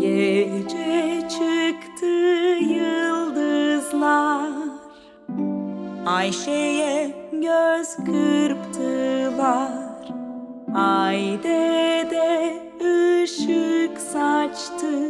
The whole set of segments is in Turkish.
Gece çıktı yıldızlar. Ayşe'ye göz kırptılar. Ay dede ışık saçtı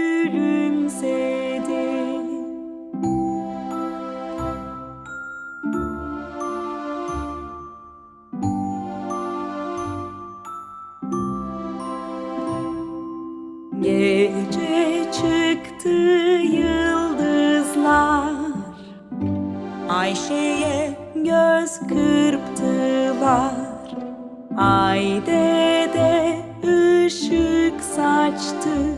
çıktı yıldızlar. Ayşe'ye göz kırptılar. Ay dede ışık saçtı.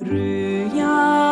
Rüyanı